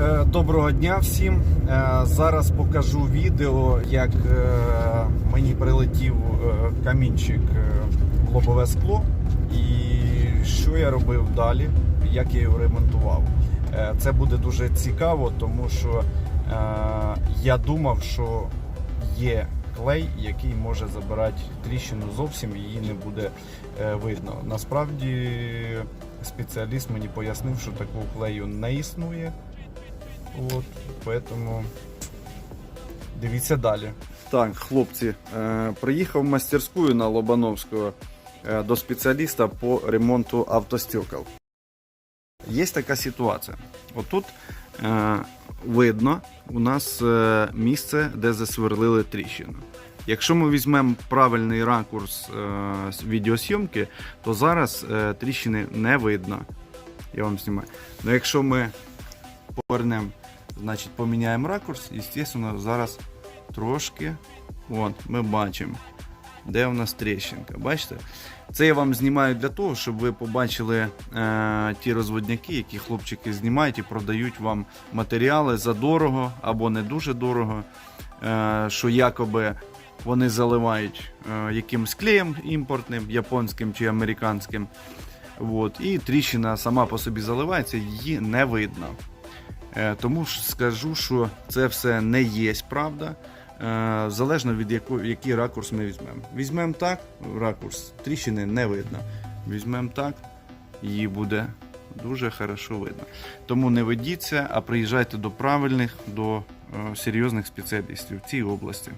Е, Доброго дня всім. Е, Зараз покажу відео, як е, мені прилетів камінчик в лобове скло і що я робив далі, як я його ремонтував. Це буде дуже цікаво, тому що я думав, що є клей, який може забирати тріщину зовсім, її не буде видно. Насправді спеціаліст мені пояснив, що такого клею не існує. От, поэтому дивіться далі. Так, хлопці, е, приїхав в мастерську на Лобановського е, до спеціаліста по ремонту автостекол. Є така ситуація. Отут е, видно у нас місце, де засверлили тріщину. Якщо ми візьмемо правильний ракурс відеосйомки, то зараз тріщини не видно. Я вам знімаю. Но якщо ми повернемо, значить поміняємо ракурс, і, звісно, зараз трошки от, ми бачимо, де у нас тріщинка. Бачите? Це я вам знімаю для того, щоб ви побачили е, ті розводняки, які хлопчики знімають і продають вам матеріали за дорого або не дуже дорого, е, що якоби вони заливають е, якимсь клеєм імпортним, японським чи американським. От, і тріщина сама по собі заливається, її не видно. Е, Тому ж скажу, що це все не є правда. Е, Залежно від якого, який ракурс ми візьмемо. Візьмемо так, ракурс тріщини не видно. Візьмемо так, її буде дуже хорошо видно. Тому не ведіться, а приїжджайте до правильних, до е, серйозних спеціалістів в цій області.